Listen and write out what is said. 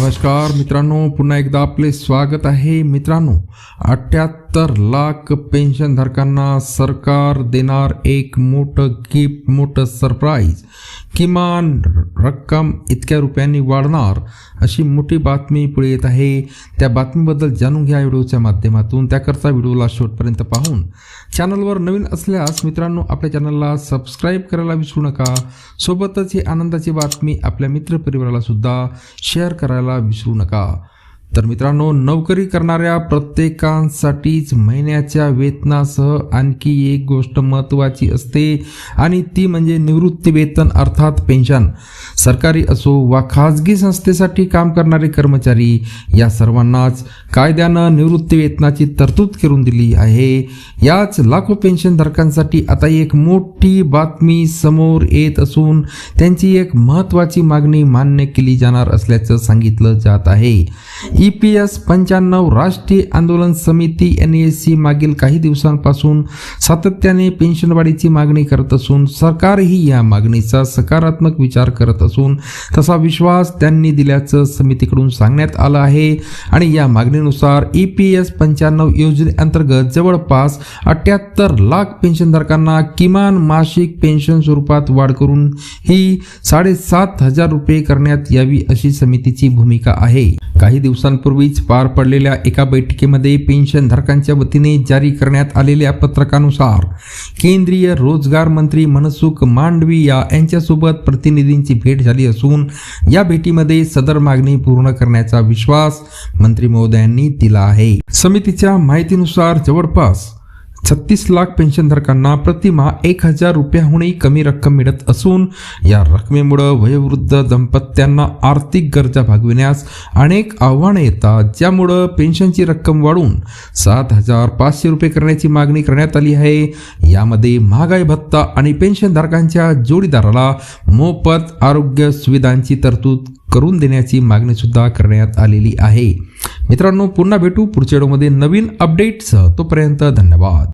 नमस्कार मित्रांनो पुन्हा एकदा आपले स्वागत आहे. मित्रांनो अठ्याहत्तर लाख पेन्शनधारकांना सरकार देणार एक मोठं गिफ्ट मोठं सरप्राईज किमान रक्कम इतक्या रुपयांनी वाढणार अशी मोठी बातमी पुढे येत आहे. त्या बातमीबद्दल जाणून घ्या व्हिडिओच्या माध्यमातून. त्याकरता व्हिडिओला शेवटपर्यंत पाहून चॅनलवर नवीन असल्यास मित्रांनो आपल्या चॅनलला सबस्क्राईब करायला विसरू नका. सोबतच ही आनंदाची बातमी आपल्या मित्रपरिवाराला सुद्धा शेअर करायला विसरू नका. तर मित्रांनो नोकरी करणाऱ्या प्रत्येकांसाठीच महिन्याच्या वेतनासह आणखी एक गोष्ट महत्त्वाची असते आणि ती म्हणजे निवृत्ती वेतन अर्थात पेन्शन सरकारी असो वा खाजगी संस्थेसाठी काम करणारे कर्मचारी या सर्वांनाच कायद्यानं निवृत्ती वेतनाची तरतूद करून दिली आहे. याच लाखो पेन्शनधारकांसाठी आता एक मोठी बातमी समोर येत असून त्यांची एक महत्त्वाची मागणी मान्य केली जाणार असल्याचं सांगितलं जात आहे. ई पी एस पंच्याण्णव राष्ट्रीय आंदोलन समिती एन एस सी मागील काही दिवसांपासून सातत्याने पेन्शनवाढीची मागणी करत असून सरकारही या मागणीचा सकारात्मक विचार करत असून तसा विश्वास त्यांनी दिल्याचं समितीकडून सांगण्यात आलं आहे. आणि या मागणीनुसार ई पी एस पंच्याण्णव योजनेअंतर्गत जवळपास अठ्याहत्तर लाख पेन्शनधारकांना किमान मासिक पेन्शन स्वरूपात वाढ करून ही साडेसात हजार रुपये करण्यात यावी अशी समितीची भूमिका आहे. काही दिवसांपूर्वीच पार पडलेल्या एका बैठकीमध्ये पेन्शनधारकांच्या वतीने जारी करण्यात आलेल्या पत्रकानुसार केंद्रीय रोजगार मंत्री मनसुख मांडविया यांच्यासोबत प्रतिनिधींची भेट झाली असून या भेटीमध्ये सदर मागणी पूर्ण करण्याचा विश्वास मंत्री महोदयांनी दिला आहे. समितीच्या माहितीनुसार जवळपास छत्तीस लाख पेन्शनधारकांना प्रतिमा एक हजार रुपयाहूनही कमी रक्कम मिळत असून या रकमेमुळं वयोवृद्ध दंपत्यांना आर्थिक गरजा भागविण्यास अनेक आव्हाने येतात ज्यामुळं पेन्शनची रक्कम वाढून सात हजार पाचशे रुपये करण्याची मागणी करण्यात आली आहे. यामध्ये महागाई भत्ता आणि पेन्शनधारकांच्या जोडीदाराला मोफत आरोग्य सुविधांची तरतूद करून देण्याची मागणी सुद्धा करण्यात आलेली आहे. मित्रांनो पुन्हा भेटू पुढच्या व्हिडिओमध्ये नवीन अपडेटसह तोपर्यंत धन्यवाद.